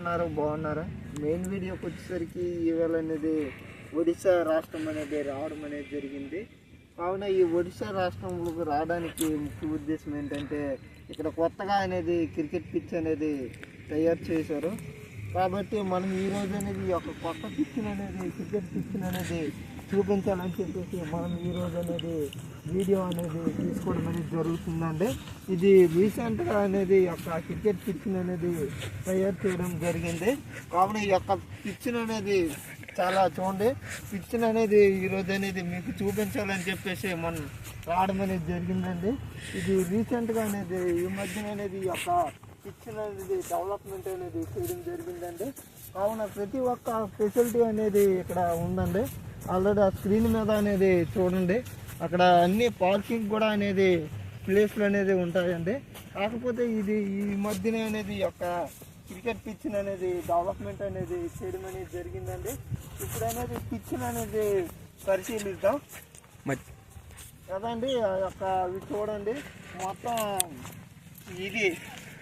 ఉన్నారు బాగున్నారా? మెయిన్ వీడియోకి వచ్చేసరికి ఈవేళ అనేది ఒడిశా రాష్ట్రం అనేది రావడం అనేది జరిగింది. కావున ఈ ఒడిశా రాష్ట్రంలోకి రావడానికి ముఖ్య ఉద్దేశం ఏంటంటే ఇక్కడ కొత్తగా అనేది క్రికెట్ పిచ్ అనేది తయారు చేశారు. కాబట్టి మనం ఈ రోజు అనేది ఒక కొత్త పిచ్చిన అనేది క్రికెట్ పిచ్చిన అనేది చూపించాలని చెప్పేసి మనం ఈ రోజు అనేది వీడియో అనేది తీసుకోవడం అనేది జరుగుతుందండి. ఇది రీసెంట్గా అనేది యొక్క క్రికెట్ పిచ్చిన అనేది తయారు చేయడం జరిగింది. కావున ఈ యొక్క పిచ్చిన అనేది చాలా చూడండి. పిచ్చిన అనేది ఈరోజు అనేది మీకు చూపించాలని చెప్పేసి మనం రావడం అనేది జరిగిందండి. ఇది రీసెంట్గా అనేది ఈ మధ్యన అనేది ఈ యొక్క పిచ్చిన అనేది డెవలప్మెంట్ అనేది చేయడం జరిగిందండి. కావున ప్రతి ఒక్క ఫెసిలిటీ అనేది ఇక్కడ ఉందండి. ఆల్రెడీ ఆ స్క్రీన్ మీద అనేది చూడండి. అక్కడ అన్ని పార్కింగ్ కూడా అనేది ప్లేస్లు అనేది ఉంటాయండి. కాకపోతే ఇది ఈ మధ్యన అనేది యొక్క క్రికెట్ పిచ్చిన అనేది డెవలప్మెంట్ అనేది చేయడం అనేది జరిగిందండి. ఇప్పుడు అనేది పిచ్చిన అనేది పరిశీలిద్దాం. కదండి ఆ యొక్క చూడండి. మొత్తం ఇది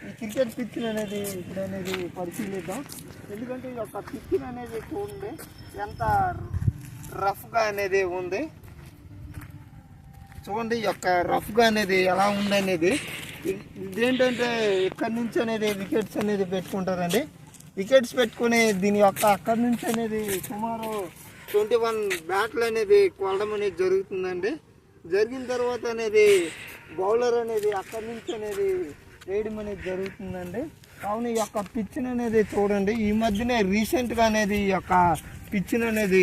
ఈ క్రికెట్ పిచ్చిన అనేది ఇప్పుడు అనేది పరిశీలిద్దాం. ఎందుకంటే ఇది యొక్క పిచ్చిన అనేది ఉంది ఎంత రఫ్గా అనేది ఉంది. చూడండి ఈ యొక్క రఫ్గా అనేది ఎలా ఉంది అనేది. ఇదేంటంటే ఇక్కడి నుంచి అనేది వికెట్స్ అనేది పెట్టుకుంటారండి? వికెట్స్ పెట్టుకుని దీని యొక్క అక్కడి నుంచి అనేది సుమారు ట్వంటీ వన్ బ్యాట్లు అనేది కొలడం అనేది జరుగుతుందండి. జరిగిన తర్వాత అనేది బౌలర్ అనేది అక్కడి నుంచి అనేది వేయడం అనేది జరుగుతుందండి. కావున ఈ యొక్క పిచ్చిన అనేది చూడండి ఈ మధ్యనే రీసెంట్గా అనేది ఈ యొక్క పిచ్చిన అనేది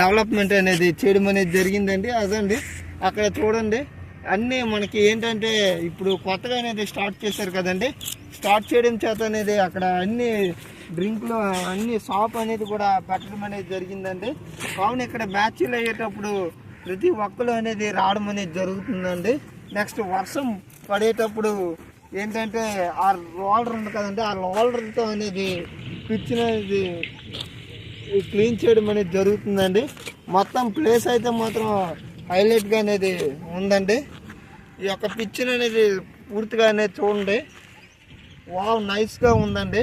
డెవలప్మెంట్ అనేది చేయడం అనేది జరిగిందండి. అదండి అక్కడ చూడండి అన్నీ మనకి ఏంటంటే ఇప్పుడు కొత్తగా అనేది స్టార్ట్ చేశారు కదండి. స్టార్ట్ చేయడం చేత అనేది అక్కడ అన్ని డ్రింక్లు అన్ని షాప్ అనేది కూడా పెట్టడం అనేది జరిగిందండి. కావున ఇక్కడ మ్యాచ్లు అయ్యేటప్పుడు ప్రతి ఒక్కరు అనేది రావడం అనేది జరుగుతుందండి. నెక్స్ట్ వర్షం పడేటప్పుడు ఏంటంటే ఆ రోలర్ ఉంది కదండి ఆ రోలర్తో అనేది పిచ్చిన అనేది క్లీన్ చేయడం అనేది జరుగుతుందండి. మొత్తం ప్లేస్ అయితే మాత్రం హైలైట్గా అనేది ఉందండి. ఈ యొక్క పిచ్చిన అనేది పూర్తిగా అనేది చూడండి. వావ్ నైస్గా ఉందండి.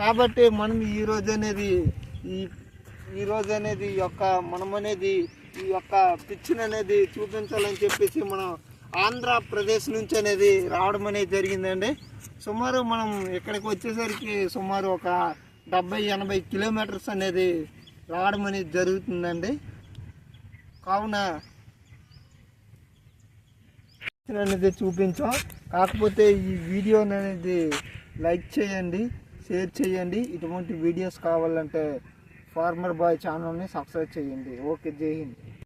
కాబట్టి మనం ఈ రోజు అనేది ఈ ఈ రోజు అనేది ఈ యొక్క మనం అనేది ఈ యొక్క పిచ్చిన అనేది చూపించాలని చెప్పేసి మనం ఆంధ్రప్రదేశ్ నుంచి అనేది రావడం అనేది జరిగిందండి. సుమారు మనం ఇక్కడికి వచ్చేసరికి సుమారు ఒక డెబ్బై ఎనభై కిలోమీటర్స్ అనేది రావడం అనేది జరుగుతుందండి. కావున అనేది చూపించాం. కాకపోతే ఈ వీడియో అనేది లైక్ చేయండి షేర్ చేయండి. ఇటువంటి వీడియోస్ కావాలంటే ఫార్మర్ బాయ్ ఛానల్ని సబ్స్క్రైబ్ చేయండి. ఓకే జై హింద్.